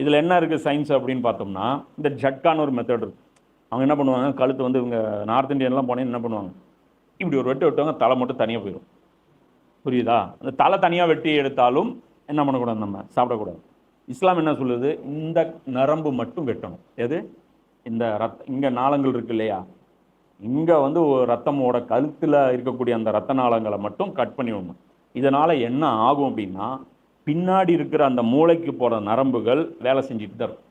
இதில் என்ன இருக்குது சயின்ஸ் அப்படின்னு பார்த்தோம்னா இந்த ஜட்கான்னு ஒரு மெத்தட் இருக்கு. அவங்க என்ன பண்ணுவாங்க? கழுத்து வந்து இவங்க நார்த் இந்தியன்லாம் போனேன்னு என்ன பண்ணுவாங்க? இப்படி ஒரு வெட்டு வெட்டுவாங்க தலை மட்டும் தனியாக போயிடும் புரியுதா? அந்த தலை தனியாக வெட்டி எடுத்தாலும் என்ன பண்ணக்கூடாது நம்ம? சாப்பிடக்கூடாது. இஸ்லாம் என்ன சொல்லுது? இந்த நரம்பு மட்டும் வெட்டணும். எது? இந்த ரத்த இங்கே நாளங்கள் இருக்கு இல்லையா? இங்கே வந்து ஒரு ரத்தமோட கழுத்தில் இருக்கக்கூடிய அந்த ரத்த நாளங்களை மட்டும் கட் பண்ணி விடணும். இதனால் என்ன ஆகும் அப்படின்னா பின்னாடி இருக்கிற அந்த மூளைக்கு போகிற நரம்புகள் வேலை செஞ்சுட்டு தான் இருக்கும்.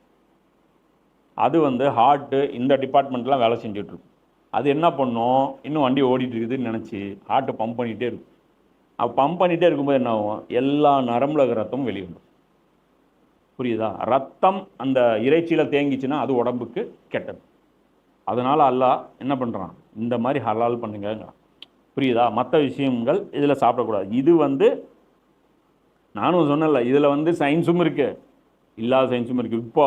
அது வந்து ஹார்ட்டு இந்த டிபார்ட்மெண்ட்லாம் வேலை செஞ்சுட்டுருக்கும் அது என்ன பண்ணும்? இன்னும் வண்டி ஓடிட்டு இருக்குதுன்னு நினச்சி ஹார்ட்டை பம்ப் பண்ணிகிட்டே இருக்கும். அப்போ பம்ப் பண்ணிகிட்டே இருக்கும்போது என்ன ஆகும்? எல்லா நரம்புல இருக்கிற ரத்தமும் வெளியிடும் புரியுதா? ரத்தம் அந்த இறைச்சியில் தேங்கிச்சுன்னா அது உடம்புக்கு கெட்டது. அதனால் அல்லாஹ் என்ன பண்ணுறான் இந்த மாதிரி ஹலால் பண்ணுங்க புரியுதா? மற்ற விஷயங்கள் இதில் சாப்பிடக்கூடாது. இது வந்து நானும் சொன்னேன்ல இதில் வந்து சயின்ஸும் இருக்குது இல்லாத சயின்ஸும் இருக்குது இப்போ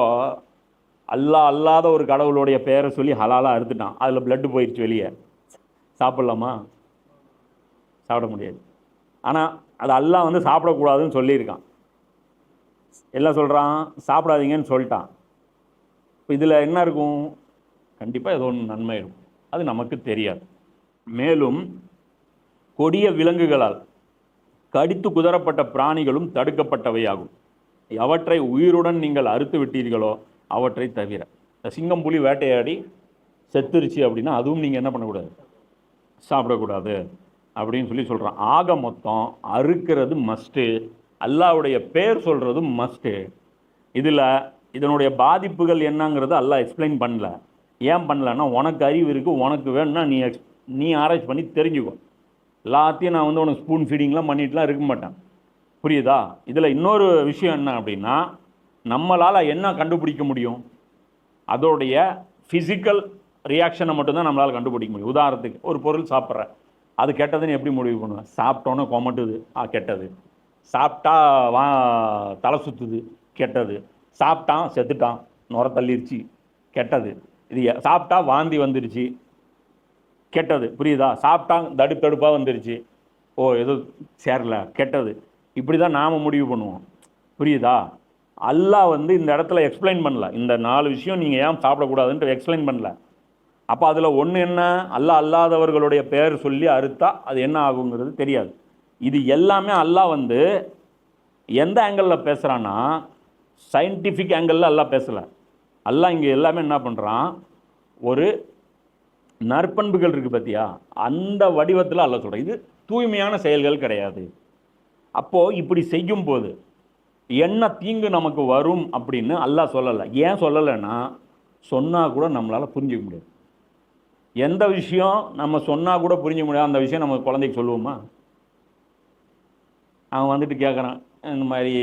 அல்லாஹ் அல்லாத ஒரு கடவுளுடைய பேரை சொல்லி ஹலாலாக அறுத்துட்டான். அதில் பிளட்டு போயிடுச்சு வெளியே. சாப்பிட்லாமா? சாப்பிட முடியாது. ஆனால் அது அல்லாஹ் வந்து சாப்பிடக்கூடாதுன்னு சொல்லியிருக்கான். எல்லாம் சொல்கிறான் சாப்பிடாதீங்கன்னு சொல்லிட்டான். இப்போ இதில் என்ன இருக்கும்? கண்டிப்பாக ஏதோ ஒன்று நன்மை இருக்கும். அது நமக்கு தெரியாது. மேலும் கொடிய விலங்குகளால் கடித்து குதறப்பட்ட பிராணிகளும் தடுக்கப்பட்டவையாகும். அவற்றை உயிருடன் நீங்கள் அறுத்து விட்டீர்களோ அவற்றை தவிர. இந்த சிங்கம் புலி வேட்டையாடி செத்துருச்சு அப்படின்னா அதுவும் நீங்கள் என்ன பண்ணக்கூடாது? சாப்பிடக்கூடாது அப்படின்னு சொல்லி சொல்கிறான் ஆக மொத்தம் அறுக்கிறது மஸ்ட்டு அல்லாவுடைய பேர் சொல்கிறதும் மஸ்ட்டு இதில் இதனுடைய பாதிப்புகள் என்னங்கிறது அல்லா எக்ஸ்பிளைன் பண்ணல. ஏன் பண்ணலன்னா உனக்கு அறிவு இருக்குது உனக்கு வேணும்னா நீ எக்ஸ் நீ ஆராய்ச்சி பண்ணி தெரிஞ்சுக்கோ. எல்லாத்தையும் நான் வந்து உனக்கு ஸ்பூன் ஃபீடிங்லாம் பண்ணிட்டுலாம் இருக்க மாட்டேன். புரியுதா? இதில் இன்னொரு விஷயம் என்ன அப்படின்னா நம்மளால் என்ன கண்டுபிடிக்க முடியும்? அதோடைய ஃபிசிக்கல் ரியாக்ஷனை மட்டும்தான் நம்மளால் கண்டுபிடிக்க முடியும். உதாரணத்துக்கு ஒரு பொருள் சாப்பிட்றேன். அது கெட்டதுன்னு எப்படி முடிவு பண்ணுவேன்? சாப்பிட்டோன்னே கொமட்டுது. ஆ கெட்டது. சாப்பிட்டா வா தலை சுற்றுது கெட்டது. சாப்பிட்டான் செத்துட்டான். நுர தள்ளிருச்சு. கெட்டது. இது சாப்பிட்டா வாந்தி வந்துருச்சு. கெட்டது. புரியுதா? சாப்பிட்டாங்க தடுப்பு தடுப்பாக வந்துருச்சு. ஓ ஏதோ சேரல. கெட்டது. இப்படி தான் நாம் முடிவு பண்ணுவோம். புரியுதா? அல்லாஹ் வந்து இந்த இடத்துல எக்ஸ்பிளைன் பண்ணல. இந்த நாலு விஷயம் நீங்கள் ஏன் சாப்பிடக்கூடாதுன்ட்டு எக்ஸ்பிளைன் பண்ணல. அப்போ அதில் ஒன்று என்ன? அல்லாஹ் அல்லாதவர்களுடைய பெயர் சொல்லி அறுத்தா அது என்ன ஆகுங்கிறது தெரியாது. இது எல்லாமே அல்லாஹ் வந்து எந்த ஆங்கிளில் பேசுகிறான்னா சயின்டிஃபிக் ஆங்கிளில் எல்லாம் பேசலை. அல்லாஹ் இங்கே எல்லாமே என்ன பண்ணுறான் ஒரு நற்பண்புகள் இருக்குது பார்த்தியா அந்த வடிவத்தில் அல்ல சொல்கிறேன் இது தூய்மையான செயல்கள் கிடையாது. அப்போது இப்படி செய்யும் போது என்ன தீங்கு நமக்கு வரும் அப்படின்னு அல்லாஹ் சொல்லலை. ஏன் சொல்லலைன்னா சொன்னால் கூட நம்மளால் புரிஞ்சிக்க முடியாது. எந்த விஷயம் நம்ம சொன்னால் கூட புரிஞ்சிக்க முடியாது. அந்த விஷயம் நம்ம குழந்தைக்கு சொல்லுவோமா? அவன் வந்துட்டு கேட்குறான் இந்த மாதிரி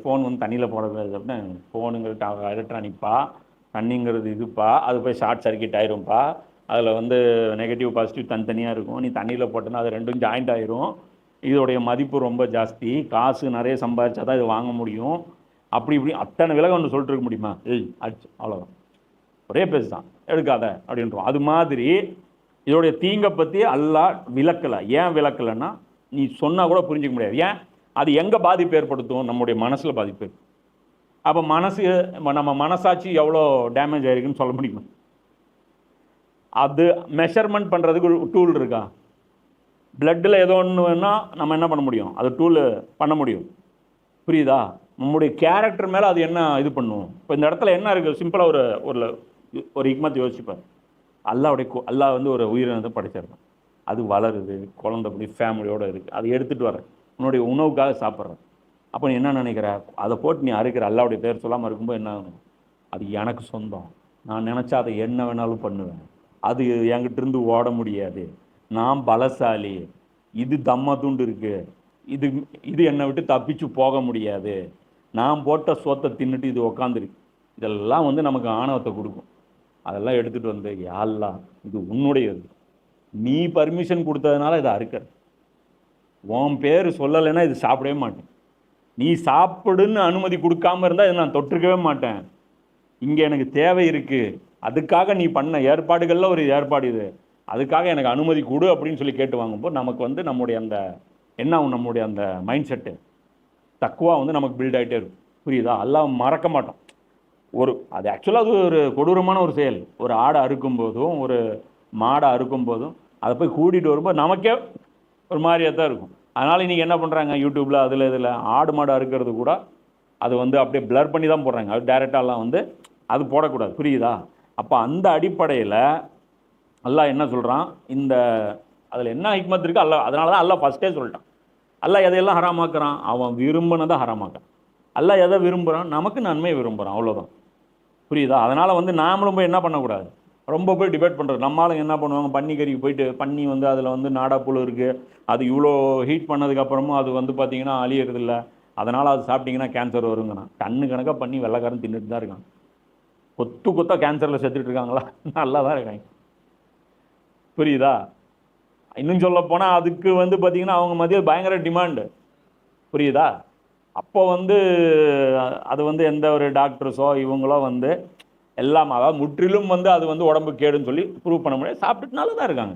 ஃபோன் வந்து தண்ணியில் போடக்கூடாது அப்படின்னு ஃபோனுங்கிறது எலக்ட்ரானிக்ப்பா தண்ணிங்கிறது இதுப்பா. அது போய் ஷார்ட் சர்க்கியூட் ஆயிரும்ப்பா அதில் வந்து நெகட்டிவ் பாசிட்டிவ் தனித்தனியாக இருக்கும். நீ தண்ணியில் போட்டோன்னா அது ரெண்டும் ஜாயிண்ட் ஆயிரும். இதோடைய மதிப்பு ரொம்ப ஜாஸ்தி. காசு நிறைய சம்பாதிச்சா தான் இது வாங்க முடியும். அப்படி இப்படி அத்தனை விலகம் ஒன்று சொல்லிட்டு இருக்க முடியுமா? ஏய் அடிச்சு அவ்வளோதான் ஒரே பேசு தான் எடுக்காத அப்படின்றோம். அது மாதிரி இதோடைய தீங்கை பற்றி அல்லா விளக்கலை. ஏன் விளக்கலைன்னா நீ சொன்னால் கூட புரிஞ்சிக்க முடியாது. ஏன்? அது எங்கே பாதிப்பு ஏற்படுத்தும்? நம்முடைய மனசில் பாதிப்பு அப்போ மனசு நம்ம மனசாட்சி எவ்வளோ டேமேஜ் ஆயிருக்குன்னு சொல்ல முடியுமா? அது மெஷர்மெண்ட் பண்ணுறதுக்கு டூல் இருக்கா? பிளட்டில் ஏதோ ஒன்று வேணால் நம்ம என்ன பண்ண முடியும்? அது டூல் பண்ண முடியும். புரியுதா? நம்முடைய கேரக்டர் மேலே அது என்ன இது பண்ணும்? இப்போ இந்த இடத்துல என்ன இருக்குது சிம்பிளாக ஒரு ஒரு ஒரு ஹிக்மத் யோசிப்பார் அல்லாவுடைய கு- அல்லாஹ் வந்து ஒரு உயிரினத்தை படைச்சிருக்கான் அது வளருது குழந்தை அப்படி ஃபேமிலியோடு இருக்குது அதை எடுத்துகிட்டு வர உன்னுடைய உணவுக்காக சாப்பிட்றேன். அப்போ நீ என்ன நினைக்கிற? அதை போட்டு நீ அறுக்கிற. அல்லாவுடைய பேர் சொல்லாமல் இருக்கும்போது என்ன ஆகும்? அது எனக்கு சொந்தம். நான் நினச்சா அதை என்ன வேணாலும் பண்ணுவேன். அது என்கிட்ட இருந்து ஓட முடியாது. நான் பலசாலி. இது தம்ம துண்டு இருக்குது இது இது என்னை விட்டு தப்பிச்சு போக முடியாது. நான் போட்ட சொத்தை தின்னுட்டு இது உக்காந்துருக்கு இதெல்லாம் வந்து நமக்கு ஆணவத்தை கொடுக்கும். அதெல்லாம் எடுத்துகிட்டு வந்து யாழ்லா இது உன்னுடையது. நீ பர்மிஷன் கொடுத்ததுனால இதை அறுக்கிற. உன் பேர் சொல்லலைன்னா இது சாப்பிடவே மாட்டேன். நீ சாப்பிடுன்னு அனுமதி கொடுக்காம இருந்தால் இதை நான் தொட்டிருக்கவே மாட்டேன். இங்கே எனக்கு தேவை இருக்குது அதுக்காக நீ பண்ண ஏற்பாடுகளில் ஒரு ஏற்பாடு இது. அதுக்காக எனக்கு அனுமதி கொடு அப்படின்னு சொல்லி கேட்டு வாங்கும்போது நமக்கு வந்து நம்முடைய அந்த என்ன ஆகும் நம்முடைய அந்த மைண்ட் செட்டு தக்குவா வந்து நமக்கு பில்ட் ஆகிட்டே இருக்கும். புரியுதா? எல்லாம் மறக்க மாட்டோம் ஒரு அது ஆக்சுவலாக அது ஒரு கொடூரமான ஒரு செயல். ஒரு ஆடை அறுக்கும் போதும் ஒரு மாடை அறுக்கும் போதும் அதை போய் கூட்டிகிட்டு வரும்போது நமக்கே ஒரு மாதிரியாக தான் இருக்கும். அதனால் இன்றைக்கி என்ன பண்ணுறாங்க யூடியூப்பில் அதில் இதில் ஆடு மாடு அறுக்கிறது கூட அது வந்து அப்படியே பிளர் பண்ணி தான் போடுறாங்க. அது டேரெக்டாலாம் வந்து அது போடக்கூடாது. புரியுதா? அப்போ அந்த அடிப்படையில் அல்லாஹ் என்ன சொல்கிறான் இந்த அதில் என்ன ஹிக்மத் இருக்குது அல்லா அதனால தான் அல்லாஹ் ஃபஸ்ட்டே சொல்லிட்டான். அல்லாஹ் எதையெல்லாம் ஹராமாக்குறான்? அவன் விரும்பினதை ஹராமாக்கான் அல்லாஹ் எதை விரும்புகிறான் நமக்கு நன்மை விரும்புகிறான் அவ்வளோதான் புரியுதா? அதனால் வந்து நாமளும் போய் என்ன பண்ணக்கூடாது? ரொம்ப போய் டிபேட் பண்ணுறது நம்மளும் என்ன பண்ணுவாங்க? பன்னி கறிக்கு போயிட்டு பன்னி வந்து அதில் வந்து நாடாப்புழு இருக்குது அது இவ்வளோ ஹீட் பண்ணதுக்கப்புறமும் அது வந்து பார்த்திங்கன்னா அழியறதில்ல. அதனால் அது சாப்பிட்டிங்கன்னா கேன்சர் வருங்கண்ணா கண்ணு கணக்காக பண்ணி வெள்ளைக்காரன் தின்னுட்டு தான் இருக்கான். கொத்து கொத்தா கேன்சரில் செத்துட்டு இருக்காங்களா நல்லா தான் இருக்காங்க. புரியுதா? இன்னும் சொல்ல போனால் அதுக்கு வந்து பார்த்திங்கன்னா அவங்க மதியம் பயங்கர டிமாண்டு புரியுதா? அப்போ வந்து அது வந்து எந்த ஒரு டாக்டர்ஸோ இவங்களோ வந்து எல்லாம் அதாவது முற்றிலும் வந்து அது வந்து உடம்பு கேடுன்னு சொல்லி ப்ரூவ் பண்ண முடியாது. சாப்பிட்டுட்டு நல்லா தான் இருக்காங்க.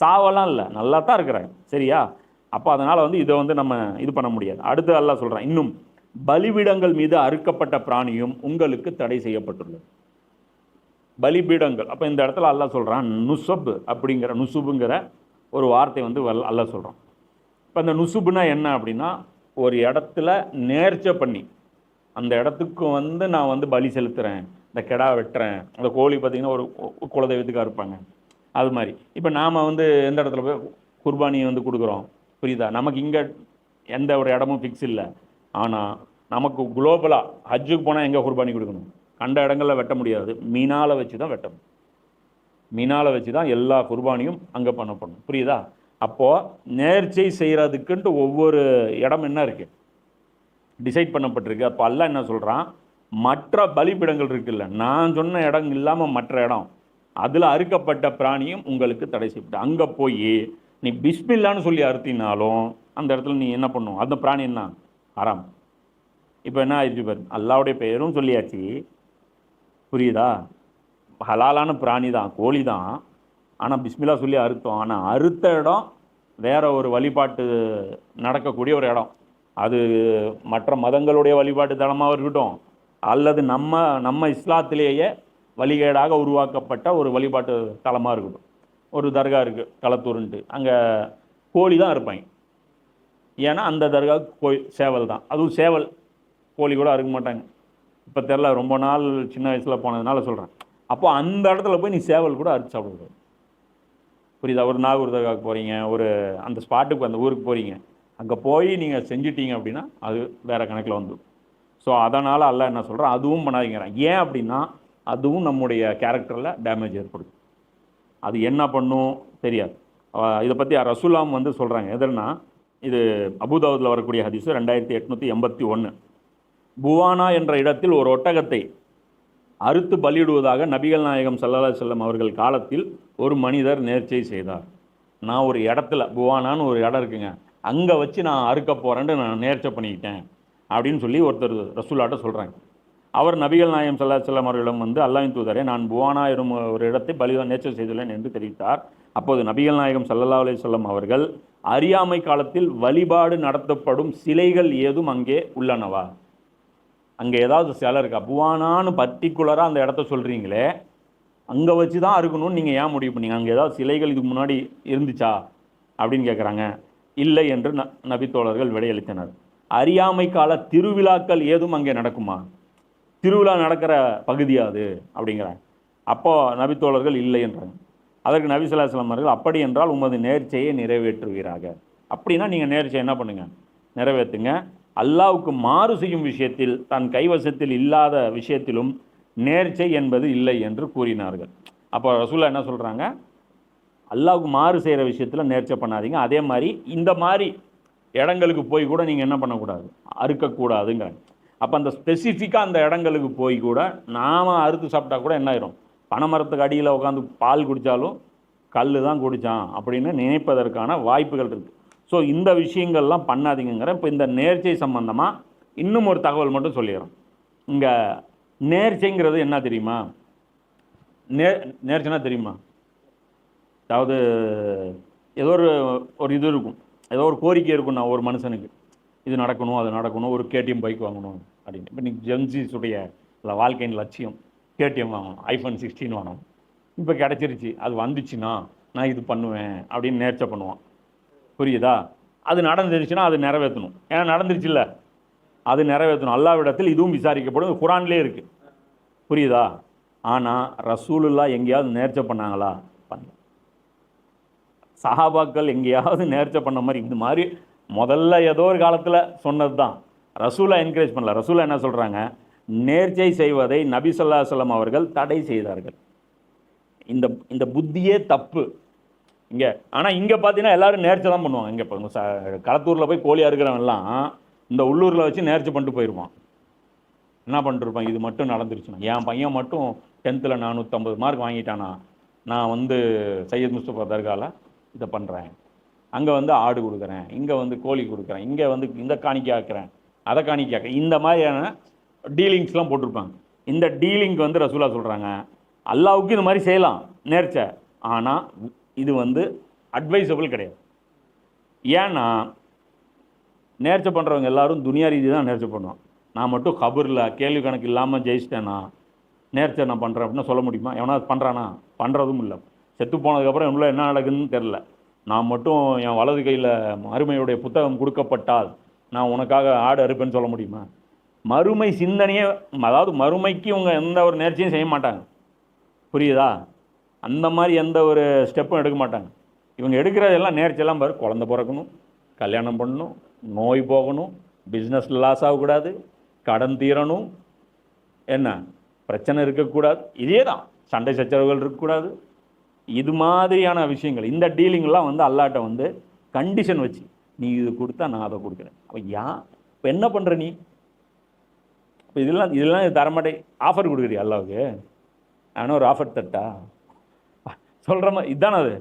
சாவெல்லாம் இல்லை. நல்லா தான் இருக்கிறாங்க. சரியா? அப்போ அதனால் வந்து இதை வந்து நம்ம இது பண்ண முடியாது. அடுத்து எல்லாம் சொல்கிறேன் இன்னும் பலிபீடங்கள் மீது அறுக்கப்பட்ட பிராணியும் உங்களுக்கு தடை செய்யப்பட்டுள்ளது. பலிபீடங்கள். அப்போ இந்த இடத்துல அல்லா சொல்கிறான் நுசப் அப்படிங்கிற நுசுபுங்கிற ஒரு வார்த்தை வந்து வல் அல்ல சொல்கிறான் இப்போ அந்த நுசுபுனா என்ன அப்படின்னா ஒரு இடத்துல நேர்ச்சை பண்ணி அந்த இடத்துக்கு வந்து நான் வந்து பலி செலுத்துகிறேன் இந்த கெடா வெட்டுறேன் அந்த கோழி பார்த்திங்கன்னா ஒரு குலதெய்வத்துக்காக இருப்பாங்க. அது மாதிரி. இப்போ நாம் வந்து எந்த இடத்துல போய் குர்பானி வந்து கொடுக்குறோம்? புரியுதா? நமக்கு இங்கே எந்த ஒரு இடமும் ஃபிக்ஸ் இல்லை. ஆனால் நமக்கு குளோபலாக ஹஜ்ஜுக்கு போனால் எங்கே குர்பானி கொடுக்கணும்? கண்ட இடங்களில் வெட்ட முடியாது. மீனால் வச்சு தான் வெட்டணும். மீனால் வச்சு தான் எல்லா குர்பானியும் அங்கே பண்ணப்படணும். புரியுதா? அப்போது நேர்ச்சை செய்கிறதுக்குன்ட்டு ஒவ்வொரு இடம் என்ன இருக்குது டிசைட் பண்ணப்பட்டிருக்கு. அப்போ அல்ல என்ன சொல்கிறான் மற்ற பலிப்பிடங்கள் இருக்குல்ல நான் சொன்ன இடம் இல்லாமல் மற்ற இடம் அதில் அறுக்கப்பட்ட பிராணியும் உங்களுக்கு தடை செய்யப்பட்டு அங்கே போய் நீ பிஸ்மில்லான்னு சொல்லி அறுத்தினாலும் அந்த இடத்துல நீ என்ன பண்ணும்? அந்த பிராணி என்ன? ஹராம். இப்போ என்ன ஆயிடுச்சு பாரு அல்லாவுடைய பெயரும் சொல்லியாச்சு. புரியுதா? ஹலாலான பிராணி தான் கோழி தான் ஆனால் பிஸ்மில்லா சொல்லி அறுத்தோம். ஆனால் அறுத்த இடம் வேறு ஒரு வழிபாட்டு நடக்கக்கூடிய ஒரு இடம். அது மற்ற மதங்களுடைய வழிபாட்டு தலமாக இருக்கட்டும் அல்லது நம்ம நம்ம இஸ்லாத்திலேயே வழிகேடாக உருவாக்கப்பட்ட ஒரு வழிபாட்டு தலமாக இருக்கட்டும். ஒரு தர்கா இருக்குது களத்தூருன்ட்டு. அங்கே கோழி தான் இருப்பாங்க. ஏன்னா அந்த தர்காவுக்கு போய் சேவல் தான். அதுவும் சேவல் கோழி கூட அறுக்க மாட்டாங்க. இப்போ தெரில ரொம்ப நாள் சின்ன வயசில் போனதுனால சொல்கிறேன் அப்போ அந்த இடத்துல போய் நீ சேவல் கூட அரிச்சு சாப்பிடக்கூடாது புரியுதா? ஒரு நாகூர் தர்காவுக்கு போகிறீங்க ஒரு அந்த ஸ்பாட்டுக்கு அந்த ஊருக்கு போகிறீங்க அங்கே போய் நீங்கள் செஞ்சிட்டீங்க அப்படின்னா அது வேறு கணக்கில் வந்துடும். ஸோ அதனால் அல்ல என்ன சொல்கிறான் அதுவும் பண்ணாதீங்கிறேன் ஏன் அப்படின்னா அதுவும் நம்முடைய கேரக்டரில் டேமேஜ் ஏற்படுது அது என்ன பண்ணும் தெரியாது. இதை பற்றி ரசூலாம் வந்து சொல்கிறாங்க எதுனா இது அபுதாவுதில் வரக்கூடிய ஹதீஸ் ரெண்டாயிரத்தி எட்நூற்றி எண்பத்தி ஒன்று புவானா என்ற இடத்தில் ஒரு ஒட்டகத்தை அறுத்து பலியிடுவதாக நபிகள் நாயகம் சல்லா செல்லம் அவர்கள் காலத்தில் ஒரு மனிதர் நேர்ச்சை செய்தார். நான் ஒரு இடத்துல புவானான்னு ஒரு இடம் இருக்குங்க அங்கே வச்சு நான் அறுக்க போகிறேன்னு நான் நேர்ச்சை பண்ணிக்கிட்டேன் அப்படின்னு சொல்லி ஒருத்தர் ரசூலாட்ட சொல்கிறாங்க அவர் நபிகள் நாயகம் சல்லா செல்லம் அவர்களிடம் வந்து அல்லாவின் தூதரே நான் புவானா எனும் ஒரு இடத்தை பலிதான் நேர்ச்சை செய்துள்ளேன் என்று தெரிவித்தார். அப்போது நபிகள் நாயகம் சல்லா அலி வஸல்லம் அவர்கள் அறியாமை காலத்தில் வழிபாடு நடத்தப்படும் சிலைகள் ஏதும் அங்கே உள்ளனவா? அங்கே ஏதாவது சிலை இருக்கா? புவானான்னு பர்டிகுலராக அந்த இடத்த சொல்கிறீங்களே அங்கே வச்சு தான் இருக்கணும்னு நீங்கள் ஏன் முடிவு பண்ணீங்க? அங்கே ஏதாவது சிலைகள் இதுக்கு முன்னாடி இருந்துச்சா? அப்படின்னு கேட்குறாங்க இல்லை என்று ந நபித்தோழர்கள் விடையளித்தனர். அறியாமை கால திருவிழாக்கள் ஏதும் அங்கே நடக்குமா? திருவிழா நடக்கிற பகுதியாது அப்படிங்கிறாங்க. அப்போது நபித்தோழர்கள் இல்லை என்றாங்க. அதற்கு நபிசுல்லாஸ்லாம் அவர்கள் அப்படி என்றால் உமது நேர்ச்சையை நிறைவேற்றுவீராக. அப்படின்னா நீங்கள் நேர்ச்சியை என்ன பண்ணுங்கள் நிறைவேற்றுங்க. அல்லாவுக்கு மாறு செய்யும் விஷயத்தில் தன் கைவசத்தில் இல்லாத விஷயத்திலும் நேர்ச்சை என்பது இல்லை என்று கூறினார்கள். அப்போ ரசூல்லா என்ன சொல்கிறாங்க அல்லாவுக்கு மாறு செய்கிற விஷயத்தில் நேர்ச்சை பண்ணாதீங்க. அதே மாதிரி இந்த மாதிரி இடங்களுக்கு போய் கூட நீங்கள் என்ன பண்ணக்கூடாது? அறுக்கக்கூடாதுங்கிறாங்க. அப்போ அந்த ஸ்பெசிஃபிக்காக அந்த இடங்களுக்கு போய் கூட நாம் அறுத்து சாப்பிட்டா கூட என்ன ஆயிரும்? பனைமரத்துக்கு அடியில் உட்காந்து பால் குடித்தாலும் கல் தான் குடித்தான் அப்படின்னு நினைப்பதற்கான வாய்ப்புகள் இருக்குது ஸோ இந்த விஷயங்கள்லாம் பண்ணாதீங்கிற இப்போ இந்த நேர்ச்சை சம்பந்தமாக இன்னும் ஒரு தகவல் மட்டும் சொல்லிடுறோம் இங்கே நேர்ச்சைங்கிறது என்ன தெரியுமா? நே நேர்ச்சைனா தெரியுமா? அதாவது ஏதோ ஒரு ஒரு இது இருக்கும். ஏதோ ஒரு கோரிக்கை இருக்கும் நான் ஒரு மனுஷனுக்கு. இது நடக்கணும் அது நடக்கணும் ஒரு கேடிஎம் பைக் வாங்கணும் அப்படின்னு. இப்போ நீங்கள் ஜென்சிஸுடைய வாழ்க்கையின் லட்சியம். கேடிஎம் வாங்கணும் ஐஃபோன் சிக்ஸ்டீன் வாங்கணும். இப்போ கிடச்சிருச்சு அது வந்துச்சுன்னா நான் இது பண்ணுவேன் அப்படின்னு நேர்ச்சை பண்ணுவான். புரியுதா? அது நடந்துருச்சுன்னா அது நிறைவேற்றணும். ஏன்னா நடந்துருச்சுல்ல? அது நிறைவேற்றணும். அல்லாவிடத்தில் இதுவும் விசாரிக்கப்படும். குரான்லே குரான்லேயே இருக்குது புரியுதா? ஆனால் ரசூலுல்லா எங்கேயாவது நேர்ச்சை பண்ணாங்களா? பண்ணல. சஹாபாக்கள் எங்கேயாவது நேர்ச்சை பண்ண மாதிரி இந்த மாதிரி முதல்ல ஏதோ ஒரு காலத்தில் சொன்னது தான் ரசூலா என்கரேஜ் பண்ணல. ரசூலா என்ன சொல்கிறாங்க நேர்ச்சை செய்வதை நபி ஸல்லல்லாஹு அவர்கள் தடை செய்தார்கள். இந்த இந்த புத்தியே தப்பு. இங்கே ஆனால் இங்கே பார்த்தீங்கன்னா எல்லாரும் நேர்ச்சை தான் பண்ணுவாங்க. இங்கே இப்போ ச களத்தூரில் போய் கோழியாக அறுக்கிறவன்லாம் இந்த உள்ளூரில் வச்சு நேர்ச்சி பண்ணிட்டு போயிடுவான் என்ன பண்ணிருப்பான் இது மட்டும் நடந்துருச்சுன்னா. என் பையன் மட்டும் டென்த்தில் நானூற்றம்பது மார்க் வாங்கிட்டானா? நான் வந்து சையத் முஸ்தபா தர்காவில் இதை பண்ணுறேன் அங்கே வந்து ஆடு கொடுக்குறேன். இங்கே வந்து கோழி கொடுக்குறேன். இங்கே வந்து இந்த காணிக்காக்குறேன் அதை காணிக்கை இந்த மாதிரியான டீலிங்ஸ்லாம் போட்டிருப்பாங்க. இந்த டீலிங்க்கு வந்து ரசூலா சொல்கிறாங்க அல்லாவுக்கு இந்த மாதிரி செய்யலாம் நேர்ச்ச. ஆனால் இது வந்து அட்வைசபிள் கிடையாது. ஏன்னா நேர்ச்சை பண்ணுறவங்க எல்லோரும் துனியா ரீதி தான் நேர்ச்சை பண்ணுவோம் நான் மட்டும் கபரில் கேள்வி கணக்கு இல்லாமல் ஜெயிச்சிட்டேன்னா நேர்ச்சை நான் பண்ணுறேன் அப்படின்னு சொல்ல முடியுமா? எவனா பண்ணுறானா பண்ணுறதும் இல்லை. செத்து போனதுக்கப்புறம் இவ்வளோ என்ன நடக்குதுன்னு தெரில நான் மட்டும் என் வலது கையில் அருமையுடைய புத்தகம் கொடுக்கப்பட்டால் நான் உனக்காக ஆடு அறுப்பேன்னு சொல்ல முடியுமா? மறுமை சிந்தனையே அதாவது மறுமைக்கு இவங்க எந்த ஒரு நேர்ச்சியும் செய்ய மாட்டாங்க. புரியுதா? அந்த மாதிரி எந்த ஒரு ஸ்டெப்பும் எடுக்க மாட்டாங்க. இவங்க எடுக்கிறதெல்லாம் நேர்ச்சியெல்லாம் பாரு. குழந்த பிறக்கணும் கல்யாணம் பண்ணணும் நோய் போகணும் பிஸ்னஸ் லாஸ் ஆகக்கூடாது கடன் தீரணும். என்ன? பிரச்சனை இருக்கக்கூடாது. இதே தான். சண்டை சச்சரவுகள் இருக்கக்கூடாது. இது மாதிரியான விஷயங்கள். இந்த டீலிங்லாம் வந்து அல்லாட்ட வந்து கண்டிஷன் வச்சு நீ இது கொடுத்தா நான் அதை கொடுக்குறேன். அப்போ யா இப்போ என்ன பண்ணுற நீ? இப்போ இதெல்லாம் இதெல்லாம் தரமாட்டே ஆஃபர் கொடுக்குறியா அல்லாவுக்கு? ஆனால் ஒரு ஆஃபர் தட்டா? சொல்கிற மாதிரி இதுதானே அது.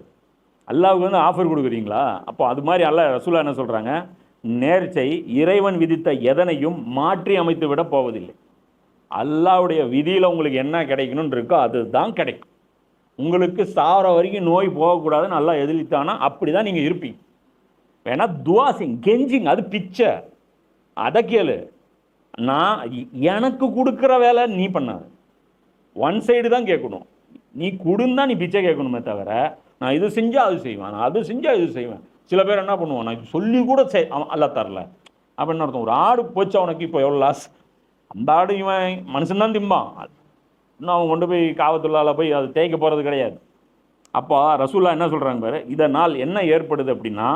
அல்லாவுக்கு வந்து ஆஃபர் கொடுக்குறீங்களா? அப்போ அது மாதிரி அல்ல ரசூலா என்ன சொல்கிறாங்க நேர்ச்சை இறைவன் விதித்த எதனையும் மாற்றி அமைத்து விட போவதில்லை. அல்லாவுடைய விதியில் உங்களுக்கு என்ன கிடைக்கணும்னு இருக்கோ அதுதான் கிடைக்கும். உங்களுக்கு சாவர வரைக்கும் நோய் போகக்கூடாதுன்னு நல்லா எதிர்த்தானா? அப்படி தான் நீங்கள் இருப்பீங்க வேணால் துவாசிங் கெஞ்சிங் அது பிச்சை. அதை கேளு. நான் எனக்கு கொடுக்குற வேலை நீ பண்ணாது. ஒன் சைடு தான் கேட்கணும். நீ கொடுந்தா நீ பிச்சை கேட்கணுமே தவிர நான் இது செஞ்சால் அது செய்வேன் நான் அது செஞ்சால் இது செய்வேன். சில பேர் என்ன பண்ணுவான் நான் சொல்லி கூட செய் அவன் அல்ல தரல. அப்படின்னு அர்த்தம்? ஒரு ஆடு போச்சு அவனுக்கு இப்போ எவ்வளோ லாஸ் அந்த ஆடு இவன் மனுஷன்தான் திம்பான். இன்னும் அவன் கொண்டு போய் காவத்துள்ளால் போய் அது தேய்க்க போகிறது கிடையாது. அப்போ ரசூல்லா என்ன சொல்கிறாங்க பாரு? இதனால் என்ன ஏற்படுது அப்படின்னா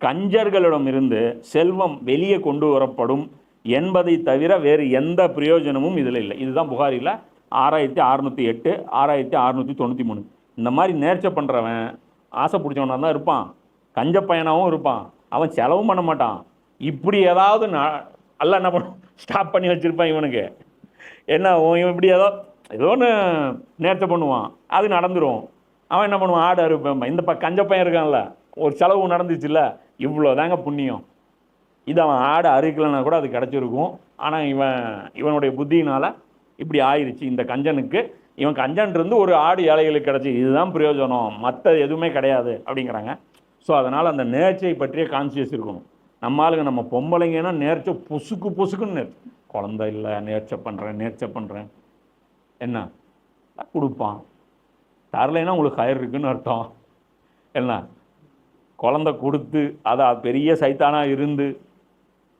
கஞ்சர்களிடம் இருந்து செல்வம் வெளியே கொண்டு வரப்படும் என்பதை தவிர வேறு எந்த பிரயோஜனமும் இதில் இல்லை. இதுதான் புகாரில் ஆறாயிரத்தி அறநூற்றி எட்டு ஆறாயிரத்தி அறநூற்றி தொண்ணூற்றி மூணு. இந்த மாதிரி நேர்ச்சை பண்ணுறவன் ஆசை பிடிச்சவனாக தான் இருப்பான். கஞ்ச பையனாகவும் இருப்பான். அவன் செலவும் பண்ண மாட்டான். இப்படி ஏதாவது நான் அல்ல என்ன பண்ண ஸ்டாப் பண்ணி வச்சுருப்பான் இவனுக்கு. என்ன இவன் இப்படி ஏதோ ஏதோ ஒன்று நேர்ச்சை பண்ணுவான். அது நடந்துடும் அவன் என்ன பண்ணுவான்? ஆடு அறுப்பேன். இந்த ப கஞ்ச பையன் இருக்கான்ல. ஒரு செலவு நடந்துச்சுல்ல. இவ்வளோ தாங்க புண்ணியம். இது அவன் ஆடு அறுக்கலைன்னா கூட அது கிடச்சிருக்கும். ஆனால் இவன் இவனுடைய புத்தியினால் இப்படி ஆயிடுச்சு இந்த கஞ்சனுக்கு இவன் கஞ்சன் இருந்து ஒரு ஆடு ஏழைகளுக்கு கிடச்சி. இதுதான் பிரயோஜனம். மற்ற எதுவுமே கிடையாது அப்படிங்கிறாங்க. ஸோ அதனால் அந்த நேர்ச்சை பற்றிய கான்சியஸ் இருக்கணும். நம்ம ஆளுங்க நம்ம பொம்பளைங்கன்னா நேர்ச்சை பொசுக்கு பொசுக்குன்னு நேர்ச்சி குழந்தை இல்லை நேர்ச்சை பண்ணுறேன் நேர்ச்சை பண்ணுறேன் என்ன? கொடுப்பான். தரலைன்னா உங்களுக்கு ஹயர் இருக்குன்னு அர்த்தம். என்ன? குழந்த கொடுத்து அதை பெரிய சைத்தானாக இருந்து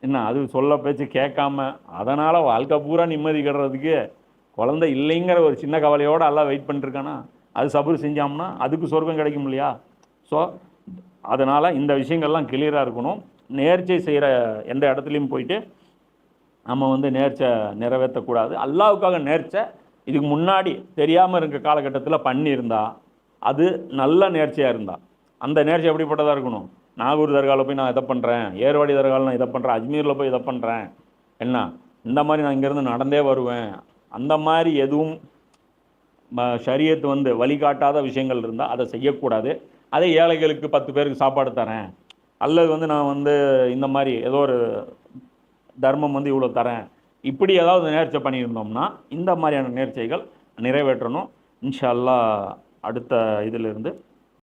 என்ன அது சொல்ல பேச்சு கேட்காம அதனால் வாழ்க்கை பூரா நிம்மதி கெடுறதுக்கு குழந்தை இல்லைங்கிற ஒரு சின்ன கவலையோடு எல்லாம் வெயிட் பண்ணிருக்கானா அது சபர் செஞ்சோம்னா அதுக்கு சொர்க்கம் கிடைக்கும் இல்லையா? ஸோ அதனால் இந்த விஷயங்கள்லாம் கிளியராக இருக்கணும். நேர்ச்சை செய்கிற எந்த இடத்துலையும் போயிட்டு நம்ம வந்து நேர்ச்சை நிறைவேற்றக்கூடாது. அல்லாவுக்காக நேர்ச்சை இதுக்கு முன்னாடி தெரியாமல் இருக்க காலகட்டத்தில் பண்ணியிருந்தா அது நல்ல நேர்ச்சியாக இருந்தா அந்த நேர்ச்சி எப்படிப்பட்டதாக இருக்கணும்? நாகூர் தர்காவில் போய் நான் இதை பண்ணுறேன் ஏர்வாடி தர்காவில் நான் இதை பண்ணுறேன் அஜ்மீரில் போய் இதை பண்ணுறேன் என்ன? இந்த மாதிரி நான் இங்கேருந்து நடந்தே வருவேன். அந்த மாதிரி எதுவும் ம- வந்து வழிகாட்டாத விஷயங்கள் இருந்தால் அதை செய்யக்கூடாது. அதே ஏழைகளுக்கு பத்து பேருக்கு சாப்பாடு தரேன். அல்லது வந்து நான் வந்து இந்த மாதிரி ஏதோ ஒரு தர்மம் வந்து இவ்வளோ தரேன். இப்படி ஏதாவது நேர்ச்சை பண்ணியிருந்தோம்னா இந்த மாதிரியான நேர்ச்சைகள் நிறைவேற்றணும். இன்ஷா அல்லாஹ் அடுத்த இதிலிருந்து